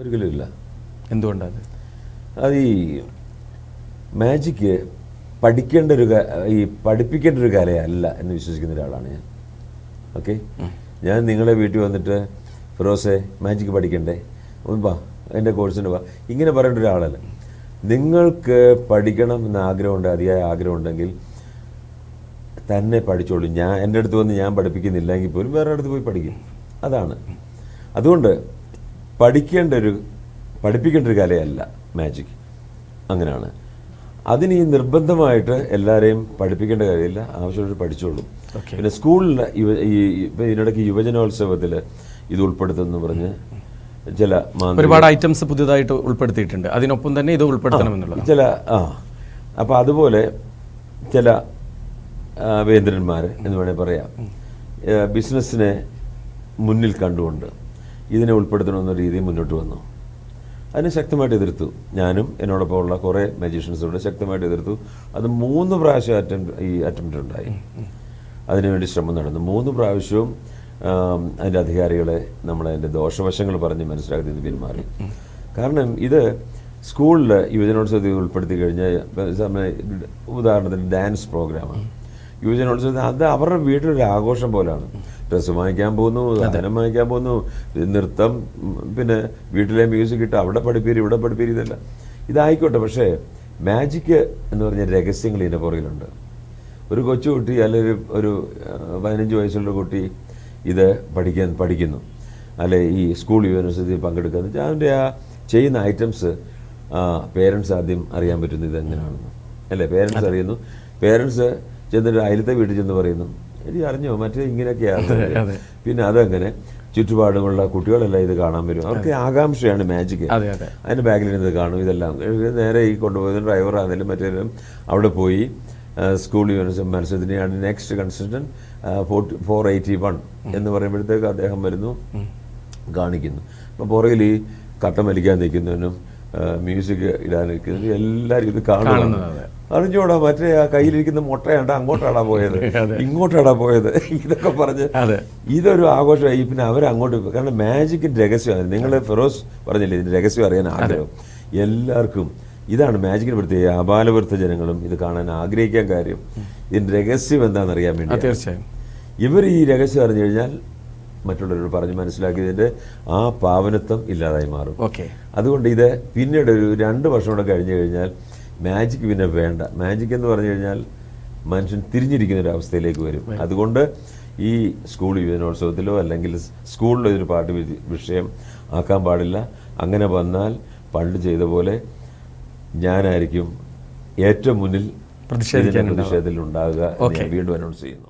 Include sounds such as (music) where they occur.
ഒരിക്കലും ഇല്ല എന്തുകൊണ്ടാണ്? അത് ഈ മാജിക്ക് പഠിക്കേണ്ട ഒരു ഈ പഠിപ്പിക്കേണ്ട ഒരു കലയല്ല എന്ന് വിശ്വസിക്കുന്ന ഒരാളാണ് ഞാൻ. ഓക്കെ ഞാൻ നിങ്ങളെ വീട്ടിൽ വന്നിട്ട് ഫിറോസെ മാജിക് പഠിക്കണ്ടേ? വാ എന്റെ കോഴ്സിന് വാ ഇങ്ങനെ പറയേണ്ട ഒരാളല്ല. നിങ്ങൾക്ക് പഠിക്കണം എന്ന ആഗ്രഹമുണ്ട് അതിയായ ആഗ്രഹമുണ്ടെങ്കിൽ തന്നെ പഠിച്ചോളൂ. ഞാൻ എന്റെ അടുത്ത് വന്ന് ഞാൻ പഠിപ്പിക്കുന്നില്ലെങ്കിൽ പോലും വേറെ അടുത്ത് പോയി പഠിക്കും. അതാണ്. അതുകൊണ്ട് പഠിക്കേണ്ട ഒരു പഠിപ്പിക്കേണ്ട ഒരു കലയല്ല മാജിക് അങ്ങനെയാണ് അതിന് ഈ നിർബന്ധമായിട്ട് എല്ലാവരെയും പഠിപ്പിക്കേണ്ട കാര്യമില്ല. ആവശ്യമുള്ളവർ പഠിച്ചോളും. പിന്നെ സ്കൂളിൽ യുവ ഈ ഇപ്പം ഇതിനിടയ്ക്ക് യുവജനോത്സവത്തിൽ ഇത് ഉൾപ്പെടുത്തുമെന്ന് പറഞ്ഞ് ചില ഒരുപാട് ഐറ്റംസ് പുതിയതായിട്ട് ഉൾപ്പെടുത്തിയിട്ടുണ്ട്. അതിനൊപ്പം തന്നെ ഇത് ഉൾപ്പെടുത്തണമെന്നുള്ളത് ചില ആ. അപ്പോൾ അതുപോലെ ചില വേന്ദ്രന്മാർ എന്ന് വേണേൽ പറയാം. ബിസിനസ്സിനെ മുന്നിൽ കണ്ടുകൊണ്ട് ഇതിനെ ഉൾപ്പെടുത്തണമെന്ന രീതി മുന്നോട്ട് വന്നു. അതിനെ ശക്തമായിട്ട് എതിർത്തു. ഞാനും എന്നോടൊപ്പം ഉള്ള കുറേ മജീഷ്യൻസോട് ശക്തമായിട്ട് എതിർത്തു. അത് മൂന്ന് പ്രാവശ്യം അറ്റംപ്റ്റ് ഈ അറ്റംപ്റ്റ് ഉണ്ടായി. അതിനുവേണ്ടി ശ്രമം നടന്നു. മൂന്ന് പ്രാവശ്യവും അതിന്റെ അധികാരികളെ നമ്മളതിന്റെ ദോഷവശങ്ങൾ പറഞ്ഞ് മനസ്സിലാക്കി പിന്മാറി. കാരണം ഇത് സ്കൂളിൽ യുവജനോത്സവത്തിൽ ഉൾപ്പെടുത്തി കഴിഞ്ഞാൽ ഉദാഹരണത്തിന് ഡാൻസ് പ്രോഗ്രാമാണ് യുവജനോത്സവത്തിൽ അത് അവരുടെ വീട്ടിലൊരു ആഘോഷം പോലാണ്. ഡ്രസ്സ് വാങ്ങിക്കാൻ പോകുന്നു ധനം വാങ്ങിക്കാൻ പോകുന്നു നൃത്തം പിന്നെ വീട്ടിലെ മ്യൂസിക് ഇട്ട് അവിടെ പഠിപ്പീര് ഇവിടെ പഠിപ്പീര് ഇതല്ല. ഇതായിക്കോട്ടെ പക്ഷേ മാജിക് എന്ന് പറഞ്ഞ രഹസ്യങ്ങൾ ഇതിന്റെ പുറകിലുണ്ട്. ഒരു കൊച്ചുകുട്ടി അല്ലെങ്കിൽ ഒരു പതിനഞ്ച് വയസ്സുള്ള കുട്ടി ഇത് പഠിക്കാൻ പഠിക്കുന്നു. അല്ലെ ഈ സ്കൂൾ യൂണിവേഴ്സിറ്റിയിൽ പങ്കെടുക്കുക വെച്ചാൽ അതിന്റെ ആ ചെയ്യുന്ന ഐറ്റംസ് പേരൻസ് ആദ്യം അറിയാൻ പറ്റുന്നത് ഇതെങ്ങനെയാണെന്ന്. അല്ലേ പേരൻസ് അറിയുന്നു. പേരൻസ് ചെന്നിട്ട് അയലത്തെ വീട്ടിൽ ചെന്ന് പറയുന്നു എനിക്ക് അറിഞ്ഞോ? മറ്റേ ഇങ്ങനെയൊക്കെയാണ്. പിന്നെ അതങ്ങനെ ചുറ്റുപാടുമുള്ള കുട്ടികളെല്ലാം ഇത് കാണാൻ വരും. അവർക്ക് ആകാംക്ഷയാണ് മാജിക് അതെ അതെ. അതിന്റെ ബാഗിൽ ഇരുന്ന് കാണും ഇതെല്ലാം. ഇത് നേരെ ഈ കൊണ്ടുപോയത് ഡ്രൈവർ ആണെങ്കിലും മറ്റേലും അവിടെ പോയി school university മത്സരത്തിനെയാണ് next consultant forty four eighty one എന്ന് പറയുമ്പോഴത്തേക്ക് അദ്ദേഹം വരുന്നു കാണിക്കുന്നു. അപ്പം പുറകിൽ ഈ കട്ട വലിക്കാൻ നിൽക്കുന്നതിനും മ്യൂസിക് ഇടാൻ നിൽക്കുന്നതിനും എല്ലാവരും ഇത് കാണുന്നു. അറിഞ്ഞോടാ മറ്റേ ആ കയ്യിലിരിക്കുന്ന മുട്ടയാണ്ട അങ്ങോട്ടാടാ പോയത്. (laughs) ഇങ്ങോട്ടാടാ പോയത്. ഇതൊക്കെ പറഞ്ഞ് ഇതൊരു ആഘോഷമായി. പിന്നെ അവരങ്ങോട്ട് പോയി. കാരണം മാജിക്കിന്റെ രഹസ്യമാണ് നിങ്ങൾ ഫിറോസ് പറഞ്ഞില്ലേ ഇതിന്റെ രഹസ്യം അറിയാൻ ആഗ്രഹം. എല്ലാവർക്കും ഇതാണ് മാജിക്കിന് പ്രത്യേക. അപാലവൃത്ത ജനങ്ങളും ഇത് കാണാൻ ആഗ്രഹിക്കാൻ കാര്യം. ഇതിന്റെ രഹസ്യം എന്താണെന്ന് അറിയാൻ വേണ്ടി തീർച്ചയായും. ഇവർ ഈ രഹസ്യം അറിഞ്ഞു കഴിഞ്ഞാൽ മറ്റുള്ളവരോട് പറഞ്ഞ് മനസ്സിലാക്കിയതിന്റെ ആ പാവനത്വം ഇല്ലാതായി മാറും. ഓക്കെ. അതുകൊണ്ട് ഇത് പിന്നീട് ഒരു രണ്ട് വർഷം കൂടെ കഴിഞ്ഞു കഴിഞ്ഞാൽ മാജിക് പിന്നെ വേണ്ട. മാജിക് എന്ന് പറഞ്ഞു കഴിഞ്ഞാൽ മനുഷ്യൻ തിരിഞ്ഞിരിക്കുന്ന ഒരു അവസ്ഥയിലേക്ക് വരും. അതുകൊണ്ട് ഈ സ്കൂൾ യുവജനോത്സവത്തിലോ അല്ലെങ്കിൽ സ്കൂളിലോ ഇതൊരു പാട്ട് വിഷയം ആക്കാൻ പാടില്ല. അങ്ങനെ വന്നാൽ പണ്ട് ചെയ്ത പോലെ ഞാനായിരിക്കും ഏറ്റവും മുന്നിൽ. പ്രതിഷേധത്തിൽ ഉണ്ടാകുക വീണ്ടും അനൗൺസ് ചെയ്യുന്നു.